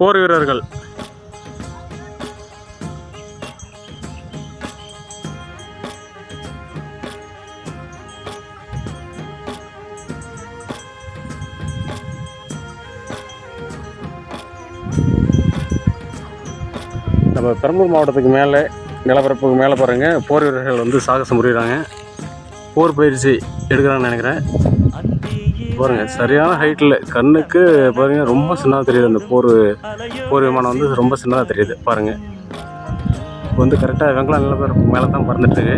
போர் வீரர்கள். நம்ம பெரம்பலூர் மாவட்டத்துக்கு மேலே நிலப்பரப்புக்கு மேலே பாருங்க போர் வீரர்கள் வந்து சாகசம் புரியுறாங்க. போர் பயிற்சி எடுக்கிறாங்கன்னு நினைக்கிறேன். பாருங்க சரியான ஹைட்டில் கண்ணுக்கு பாருங்க ரொம்ப சின்னதாக தெரியுது அந்த போர் போர் விமானம் வந்து ரொம்ப சின்னதாக தெரியுது பாருங்க. இப்போ வந்து கரெக்டாக வெங்கலாம் பேர் மேலே தான் பறந்துட்டுருக்கு.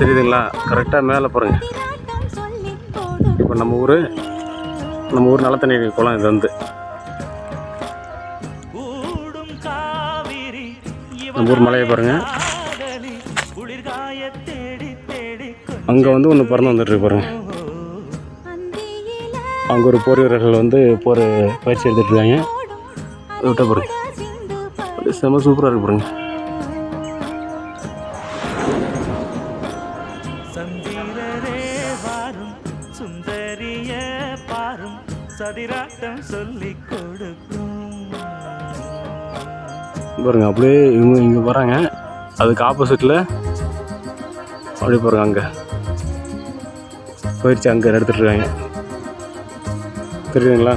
தெரியுதுங்களா? கரெக்டாக மேலே பாருங்கள் இப்போ நம்ம ஊர் நம்ம ஊர் நல்ல குளம் இது வந்து. நம்ம ஊர் மலையை பாருங்கள் அங்கே வந்து ஒன்று பறந்து வந்துட்டு இருக்கு பாருங்க. அங்கே ஒரு போர் வீரர்கள் வந்து போர் பயிற்சி எடுத்துட்டு இருக்காங்க. விட்ட பாருங்க. செம சூப்பராக இருக்கு பாருங்க. சுந்தரிய பாரும் சதிராட்டம் சொல்லிக் கொடுக்கும். பாருங்க அப்படியே இவங்க இங்கே வராங்க. அதுக்கு ஆப்போசிட்டில் அப்படியே பாருங்க அங்கே. பயிற்சி அங்கே எடுத்துட்டுருக்காங்க. தெரியுதுங்களா?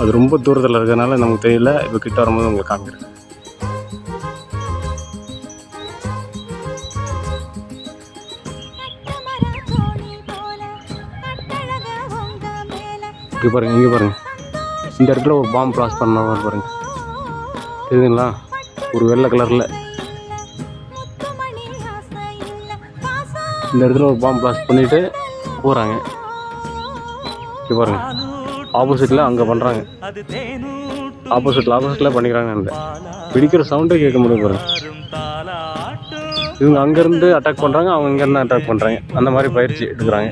அது ரொம்ப தூரத்தில் இருக்கிறதுனால நமக்கு தெரியல. இப்போ கிட்ட வரும்போது உங்களுக்கு காமிக்கிறேன். இங்கே பாருங்க இங்கே பாருங்க. இந்த இடத்துல ஒரு பாம்பு பிளாஸ் பண்ண மாதிரி பாருங்க. தெரியுதுங்களா? ஒரு வெள்ளை கலரில் இந்த இடத்துல ஒரு பாம்பு பிளாஸ்ட் பண்ணிட்டு போகிறாங்க இங்கே பாருங்க. ஆப்போசிட்டில் அங்கே பண்ணுறாங்க ஆப்போசிட்டில் ஆப்போசிட்டில் பண்ணிக்கிறாங்க அந்த. பிடிக்கிற சவுண்டே கேட்க முடியும் பாருங்க. இவங்க அங்கேருந்து அட்டாக் பண்ணுறாங்க அவங்க இங்கேருந்து அட்டாக் பண்ணுறாங்க அந்த மாதிரி பயிற்சி எடுக்கிறாங்க.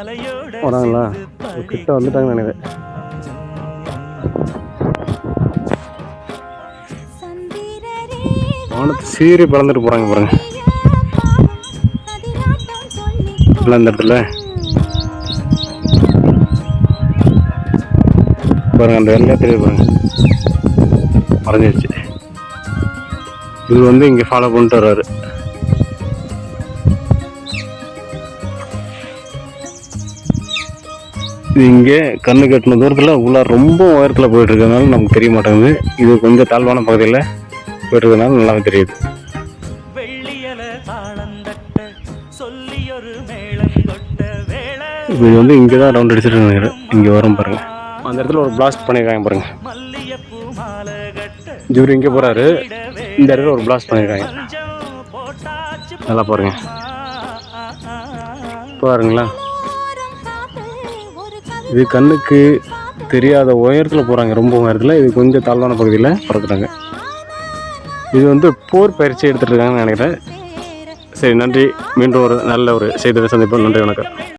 சேர்ந்து கிட்ட வந்துட்டாங்கன்னு நினைக்கிறேன். வானத்தை சீறி பறந்துட்டு போகிறாங்க பாருங்க. இந்த இடத்துல. பாருங்க அந்த வெள்ளையா தெரியுது பாருங்க. மறைஞ்சிருச்சு. இது வந்து இங்கே ஃபாலோ பண்ணிட்டு வர்றாரு. இங்கே கண்ணு கட்டின தூரத்தில் உள்ள ரொம்ப உயரத்தில் போயிட்டு இருக்கறதுனால நமக்கு தெரிய மாட்டேங்குது. இது கொஞ்சம் தாழ்வான பகுதியில் போயிட்டு இருக்கறதுனால நல்லாவே தெரியுது. இது வந்து இங்கே தான் ரவுண்ட் அடிச்சுட்டு நினைக்கிறேன் இங்கே வரும் பாருங்க. அந்த இடத்துல ஒரு பிளாஸ்ட் பண்ணியிருக்காங்க பாருங்க. மல்லியப்பூ மாலை கட்ட இவர் இங்கே போகிறாரு இந்த இடத்துல ஒரு பிளாஸ்ட் பண்ணியிருக்காங்க நல்லா. பாருங்களா இது கண்ணுக்கு தெரியாத உயரத்தில் போகிறாங்க ரொம்ப உயரத்தில். இது கொஞ்சம் தாழ்வான பகுதியில் பறக்கிறாங்க. இது வந்து போர் பயிற்சி எடுத்துகிட்டு இருக்காங்கன்னு நினைக்கிறேன். சரி நன்றி. மீண்டும் ஒரு நல்ல ஒரு செய்தியை சந்திப்போம். நன்றி வணக்கம்.